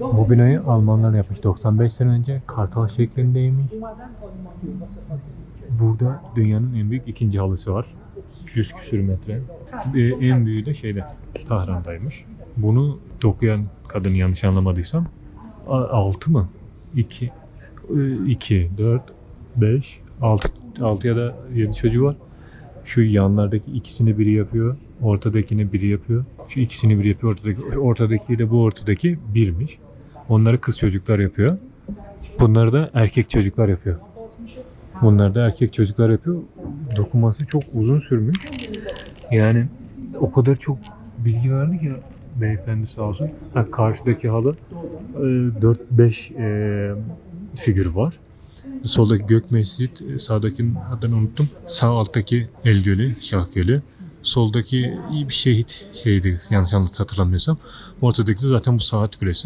Bu binayı Almanlar yapmış 95 sene önce. Kartal şeklindeymiş. Burada dünyanın en büyük ikinci halısı var. 200 küsür metre. Ee, en büyüğü de şeyde Tahran'daymış. Bunu dokuyan kadın yanlış anlamadıysam 6 mı? 2 2 4 5 6 6 ya da 7 çocuğu var. Şu yanlardaki ikisini biri yapıyor. Ortadakini biri yapıyor. Şu ikisini biri yapıyor. Ortadaki, ortadaki de bu ortadaki birmiş. Onları kız çocuklar yapıyor. Bunları da erkek çocuklar yapıyor. Bunlar da erkek çocuklar yapıyor. Dokunması çok uzun sürmüş. Yani o kadar çok bilgi verdi ki beyefendi sağ olsun. Ha, karşıdaki halı 4-5 figür var. Soldaki gök mescit, e, sağdakinin adını unuttum. Sağ alttaki el gölü, şah gölü. Soldaki iyi bir şehit şeydi yanlış hatırlamıyorsam. Ortadaki de zaten bu saat kulesi.